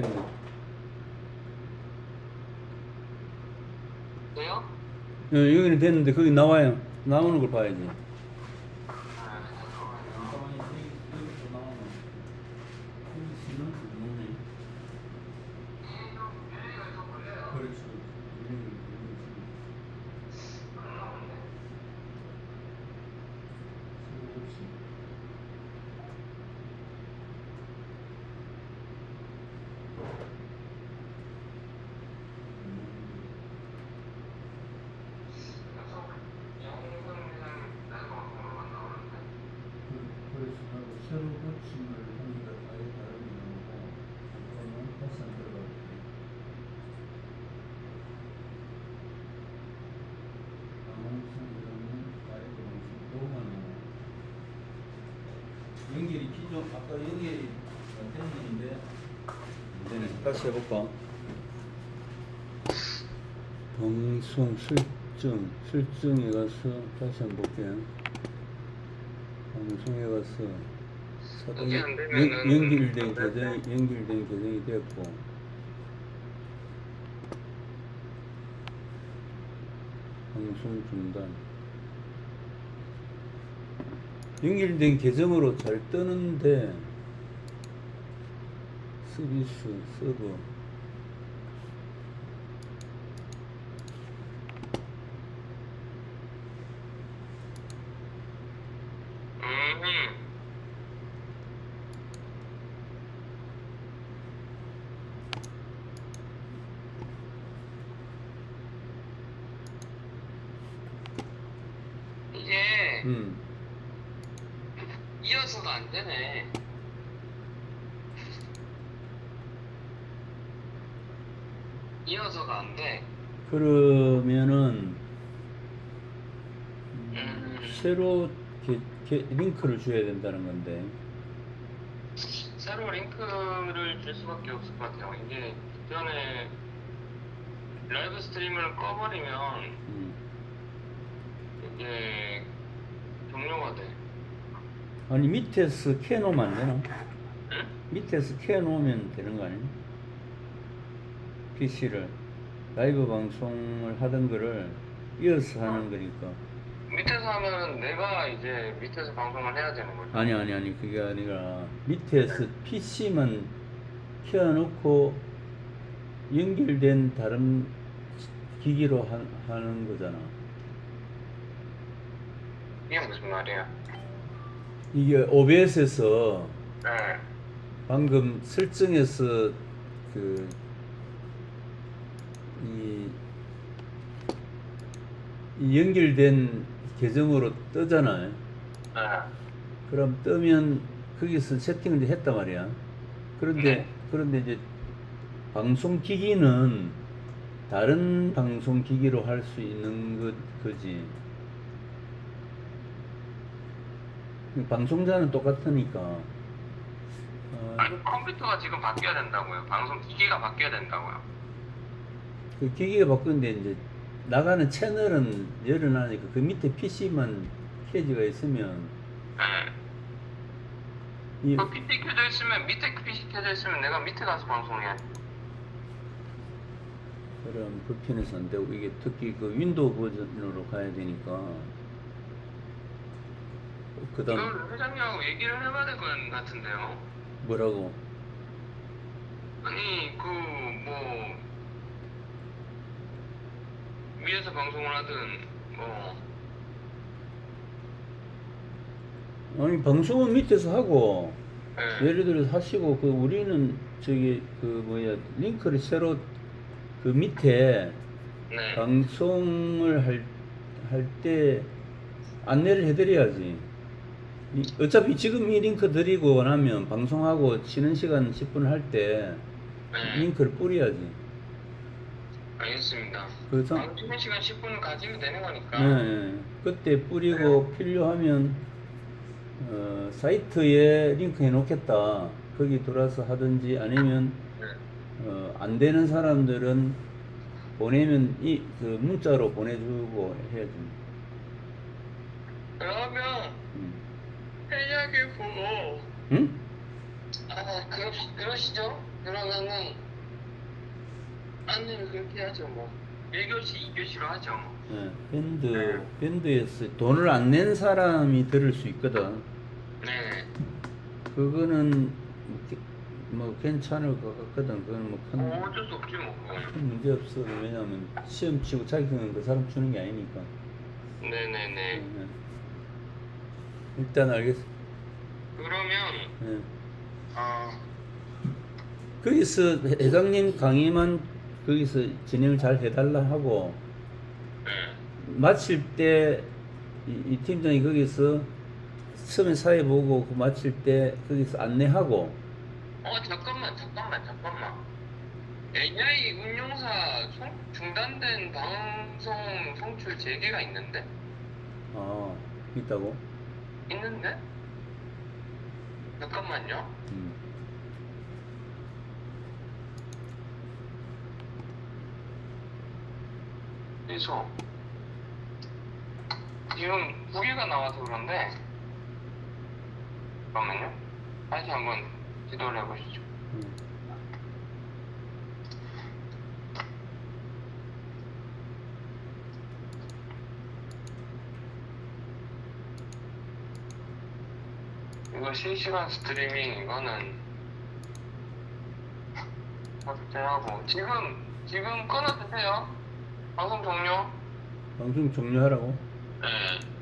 됐네. 돼요? 어, 여기는 됐는데 거기 나와요. 나오는 걸 봐야지. 연결이 기존 아까 연결이 안 됐는데 안 되네. 다시 해볼까? 방송 설정 설정에 가서 다시 한번 볼게요. 방송에 가서 연- 되면은 연결된 안 계정 되는데. 연결된 계정이 됐고 방송 중단 연결된 계정으로 잘 뜨는데 서비스 서버 음. 이게 음. 이어서가 안 되네. 이어서가 안 돼. 그러면은 음. 새로 게, 게, 링크를 줘야 된다는 건데 새로 링크를 줄 수밖에 없을 것 같아요. 이게 전에 라이브 스트리밍을 꺼버리면 음. 이게 종료가 돼. 아니 밑에서 켜 놓으면 안 되나? 응? 밑에서 켜 놓으면 되는 거 아니야? PC를 라이브 방송을 하던 거를 이어서 하는 거니까 밑에서 하면은 내가 이제 밑에서 방송을 해야 되는 거죠. 아니 아니 아니 그게 아니라 밑에서 PC만 켜놓고 연결된 다른 기기로 하, 하는 거잖아. 이게 무슨 말이야? 이게 OBS에서 네. 방금 설정에서 그 이, 이 연결된 계정으로 뜨잖아요. 네. 그럼 뜨면 거기서 세팅을 이제 했단 말이야. 그런데 네. 그런데 이제 방송 기기는 다른 방송 기기로 할 수 있는 것 거지. 방송자는 똑같으니까. 어, 아니 컴퓨터가 지금 바뀌어야 된다고요. 방송 기기가 바뀌어야 된다고요. 그 기기가 바꾸는데 이제 나가는 채널은 열어놔니까 그 밑에 PC만 켜지가 있으면 네. 이 그 PC 켜져 있으면 밑에 PC 켜져 있으면 내가 밑에 가서 방송해. 그럼 불편해서 안 되고 이게 특히 그 윈도우 버전으로 가야 되니까 그다음 이걸 회장님하고 얘기를 해봐야 될것 같은데요. 뭐라고 아니 그 뭐 위에서 방송을 하든 뭐 아니 방송은 밑에서 하고 네. 예를 들어서 하시고 그 우리는 저기 그 뭐야 링크를 새로 그 밑에 네. 방송을 할 할 때 안내를 해드려야지. 이- 어차피 지금 이 링크 드리고 나면 방송하고 쉬는 시간 10분 할 때 네. 링크를 뿌려야지. 알겠습니다. 그래서 방송 시간 10분 가지면 되는 거니까. 네, 그때 뿌리고 필요하면 어, 사이트에 링크 해놓겠다. 거기 들어와서 하든지 아니면 네. 어, 안 되는 사람들은 보내면 이 그 문자로 보내주고 해야지. 그러면 음. 보고 응? 아 그러, 그러시죠? 그러면은 아니면 그렇게 하죠 뭐 1교시 2교시로 하죠 뭐 예, 밴드 밴드에서 돈을 안 낸 사람이 들을 수 있거든. 네. 그거는 뭐 괜찮을 것 같거든. 그건 뭐 큰 뭐 어쩔 수 없지 뭐 그건 문제 없어. 왜냐하면 시험 치고 자격증은 그 사람 주는 게 아니니까. 네네네 예. 일단 알겠어. 그러면 예. 아 거기서 회장님 강의만 거기서 진행을 잘 해달라 하고 네. 마칠 때 이 팀장이 거기서 처음에 사회 보고 그 마칠 때 거기서 안내하고 어 잠깐만 잠깐만 잠깐만 AI 운용사 송, 중단된 방송 송출 재개가 있는데 아 있다고. 있는데 잠깐만요 음. 그래서 지금 두 개가 나와서 그런데 잠깐만요 다시 한번 지도를 해보시죠 음. 이거 실시간 스트리밍 이거는 확대하고 지금 지금 끊어주세요. 방송 종료. 방송 종료하라고. 네